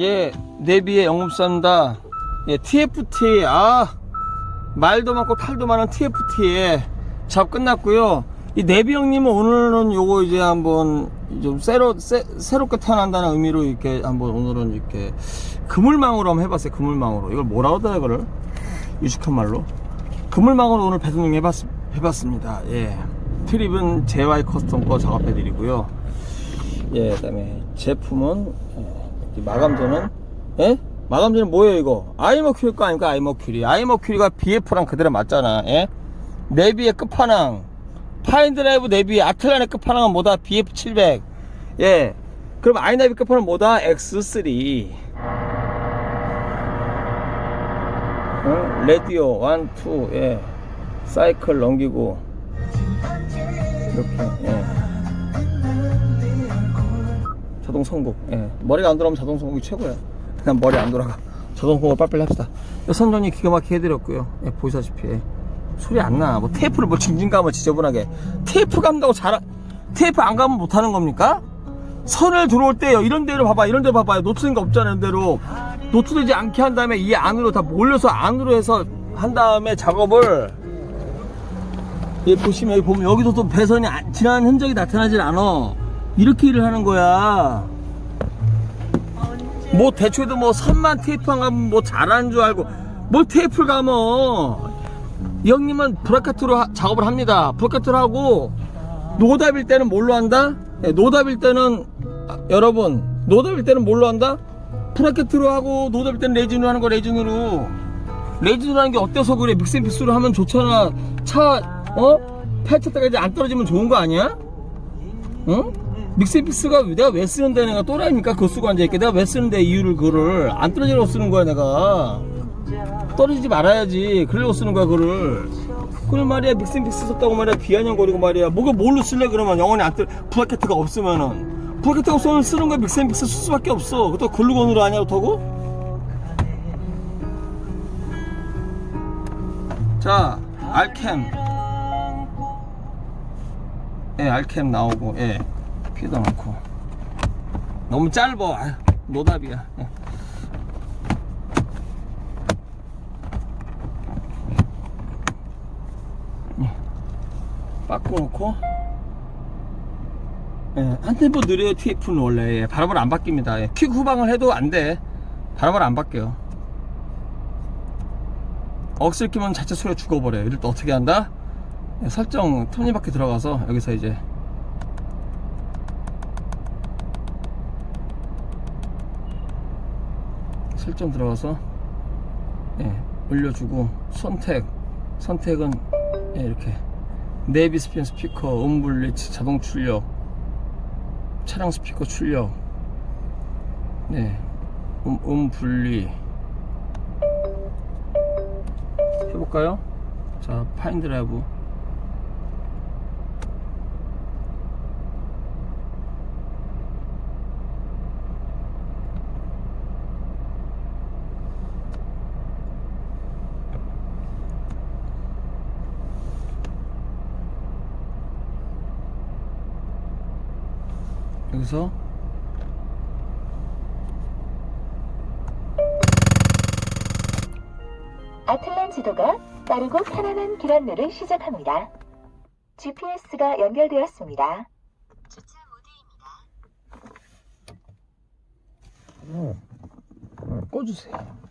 예, 네비의 영업사입니다. 예, TFT, 아, 말도 많고 탈도 많은 TFT에 작업 끝났고요. 이 네비 형님은 오늘은 요거 이제 한번 좀 새로, 새, 새롭게 태어난다는 의미로 이렇게 한번 오늘은 이렇게 그물망으로 한번 해봤어요. 그물망으로. 이걸 뭐라 하더라, 이거를? 유식한 말로. 그물망으로 오늘 배송용 해봤, 해봤 습니다. 예. 트립은 JY 커스텀 거 작업해드리고요. 예, 그 다음에 제품은 예, 이 마감재는 예? 마감재는 뭐예요 이거? 아이머큐리 거 아닙니까 아이머큐리 아이머큐리가 BF랑 그대로 맞잖아 예? 네비의 끝판왕 파인드라이브 네비 아틀란의 끝판왕은 뭐다? BF700 예 그럼 아이나비 끝판왕은 뭐다? X3 어? 레디오 1, 2 예. 사이클 넘기고 이렇게 예. 자동 성공. 예. 머리가 안 돌아오면 자동 성공이 최고야. 그냥 머리 안 돌아가. 자동 성공을 빨리빨리 합시다. 선전이 기가 막히게 해드렸고요. 예, 보시다시피. 예. 소리 안 나. 뭐 테이프를 뭐 징징 감아 지저분하게. 테이프 감다고 잘, 테이프 안 감으면 못하는 겁니까? 선을 들어올 때요. 이런 데로 봐봐. 이런 데 봐봐요. 노출된 거 없잖아요. 이런 데로. 노출되지 않게 한 다음에 이 안으로 다 몰려서 안으로 해서 한 다음에 작업을 예, 보시면 여기 보면 여기도 또 배선이 안- 지나는 흔적이 나타나질 않아. 이렇게 일을 하는 거야. 뭐 대초에도 뭐 선만 테이프 안 가면 뭐 잘하는 줄 알고 뭘 테이프를 감어. 이 형님은 브라켓으로 하- 작업을 합니다. 브라켓으로 하고 노답일 때는 뭘로 한다? 예, 노답일 때는 아, 여러분 노답일 때는 뭘로 한다? 브라켓으로 하고 노답일 때는 레진으로 하는 거 레진으로. 레진으로 하는 게 어때서 그래? 믹스앤피스로 하면 좋잖아. 차 어? 팔쳤다가 이제 안 떨어지면 좋은 거 아니야? 응? 믹스앤피스가 내가 왜 쓰는데 내가 또라이니까? 그거 쓰고 앉아있게. 내가 왜 쓰는데 이유를 그거를. 안 떨어지려고 쓰는 거야 내가. 떨어지지 말아야지. 그러려고 쓰는 거야 그거를. 그래 말이야 믹스앤픽스 썼다고 말이야 비아냥거리고 말이야. 뭐가 뭘로 쓸래 그러면? 영원히 안 떨, 브라켓가 없으면은 브라켓가 없으면 쓰는 거야. 믹스앤픽스 쓸 수밖에 없어. 그것도 글루건으로 하냐 그렇다고? 자 알캠. 예 알캠 나오고 예. 피도 넣고. 너무 짧아. 아유, 노답이야. 예. 바꿔 놓고 예, 한 템포 느려요 TF는 원래. 예, 바람을 안 바뀝니다. 예, 퀵 후방을 해도 안돼. 바람을 안 바뀌어요. 억슬 끼면 자체 소리가 죽어버려요. 이럴 때 어떻게 한다? 예, 설정 톱니바퀴 들어가서 여기서 이제. 설정 들어가서 예, 올려주고 선택. 선택은 예, 이렇게. 내비 스피커 스피커 음분리 자동 출력 차량 스피커 출력. 네. 음, 음 분리. 해볼까요? 자 파인드라이브 여기서 아틀란 지도가 빠르고 편안한 길 안내를 시작합니다. GPS가 연결되었습니다. 주차 모드입니다. 어, 꺼주세요